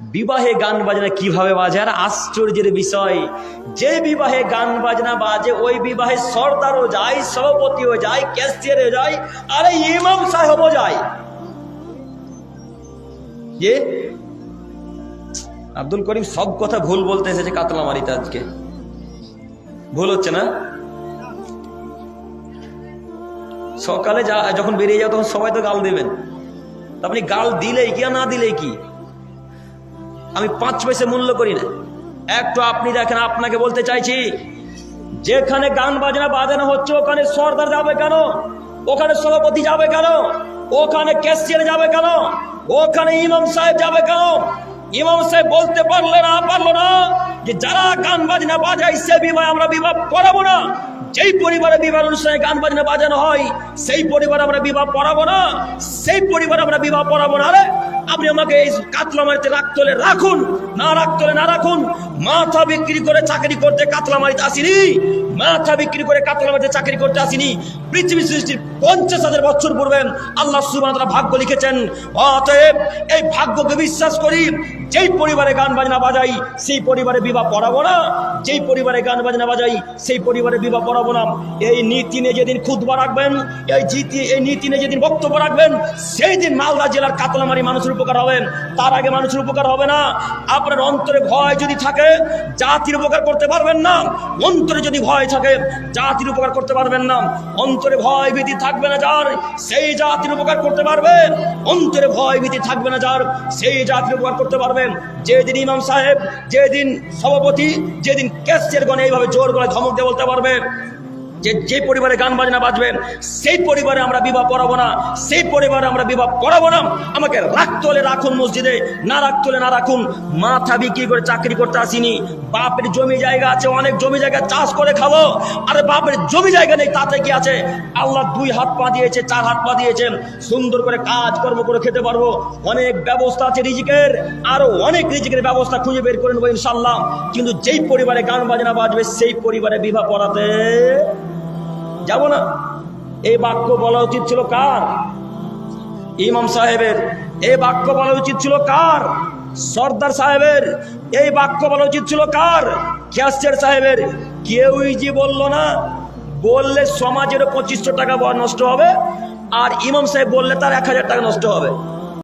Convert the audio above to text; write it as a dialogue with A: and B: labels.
A: বিবাহে গান বাজনা কীভাবে বাজে? আর আশ্চর্যের বিষয়, যে বিবাহে গান বাজনা বাজে, ওই বিবাহে সর্দারও যায়, সভাপতিও যায়, ক্যাশিয়ারও যায়, আরে ইমাম সাহেবও যায়। যে আব্দুল করিম সব কথা ভুল বলতে এসেছে কাতলা মারিতে আজকে। ভুল হচ্ছে না? সকালে যা যখন বেরিয়ে যাও তখন সবাই তো গাল দেবেন। আপনি গাল দিলেই কি আর না দিলেই কি? আমি পাঁচ পয়সা মূল্য করি না। একটু আপনি দেখেন, আপনাকে বলতে চাইছি, যেখানে গান বাজনা বাজানো হচ্ছে, ওখানে সর্দার যাবে কেন? ওখানে সভাপতি যাবে কেন? ওখানে ক্যাশিয়ার যাবে কেন? ওখানে ইমাম সাহেব যাবে কেন? ইমাম সাহেব বলতে পারলে না, পারল না যে যারা গান বাজনা বাজায়, সে বিবাহ আমরা বিবাহ করাবো না। যেই পরিবারে বিবাহ অনুষ্ঠানে গান বাজনা বাজানো হয়, সেই পরিবারে আমরা বিবাহ পড়াবো না, সেই পরিবারে আমরা বিবাহ পড়াবো না আরে আপনি আমাকে এই কাতলা মারিতে রাখতে হলে রাখুন। না রাখতে হলে না রাখুন। মাথা বিক্রি করে চাকরি করতে কাতলা মারিতে আসিনি। মাথা বিক্রি করে কাতলা মারিতে চাকরি করতে আসিনি। পৃথিবী সৃষ্টির পঞ্চাশ হাজার বছর পূর্বে আল্লাহ সুবাহ ভাগ্য লিখেছেন। অতএব এই ভাগ্যকে বিশ্বাস করি যেই পরিবারে গান বাজনা বাজাই, সেই পরিবারে বিবাহ পড়াবো না। যেই পরিবারে গান বাজনা বাজাই, সেই পরিবারে বিবাহ পড়াবো না। এই নীতি নিয়ে যেদিন খুদবা রাখবেন, এই জিতি, এই নীতি নিয়ে যেদিন বক্তব্য রাখবেন, সেই দিন মালদা জেলার কাতলামারি মানুষের উপকার হবেন তার আগে মানুষের উপকার হবে না। আপনার অন্তরে ভয় যদি থাকে, জাতির উপকার করতে পারবেন না। অন্তরে যদি ভয় থাকে, জাতির উপকার করতে পারবেন না। অন্তরে ভয় ভীতি থাকবে না যার, সেই জাতির উপকার করতে পারবেন। অন্তরে ভয় ভীতি থাকবে না যার, সেই জাতির উপকার করতে পারবেন যেদিন ইমাম সাহেব, যেদিন সভাপতি, যেদিন ক্যাশের গণে এইভাবে জোর করে ধমক দিয়ে বলতে পারবে। যে যে পরিবারে গান বাজনা বাজবেন সেই পরিবারে আমরা বিবাহ পড়াবো না, সেই পরিবারে আমরা বিবাহ পড়াবো না। আমাকে রাখতে হলে রাখুন মসজিদে, না রাখতে হলে না রাখুন। মাথা বিক্রি করে চাকরি করতে আসিনি, বাপের জমি জায়গা আছে, অনেক জমি জায়গা চাষ করে খাব। আরে বাপের জমি জায়গা নেই, তাতে কি আছে? আল্লাহ দুই হাত পা দিয়েছে, চার হাত পা দিয়েছে, সুন্দর করে কাজ কর্ম করে খেতে পারব। অনেক ব্যবস্থা আছে রিজিকের, আরও অনেক রিজিকের ব্যবস্থা খুঁজে বের করে নেব ইনশাল্লাহ কিন্তু যেই পরিবারে গান বাজনা বাজবে, সেই পরিবারে বিবাহ পড়াতে যাব না। এই বাক্য বলা উচিত ছিল কার? ইমাম সাহেবের। এই বাক্য বলা উচিত ছিল কার? সর্দার সাহেবের। এই বাক্য বলা উচিত ছিল কার? ক্যাশিয়ার সাহেবের। কেউই যে বলল না, বললে সমাজেরও পঁচিশশো টাকা নষ্ট হবে, আর ইমাম সাহেব বললে তার এক হাজার টাকা নষ্ট হবে।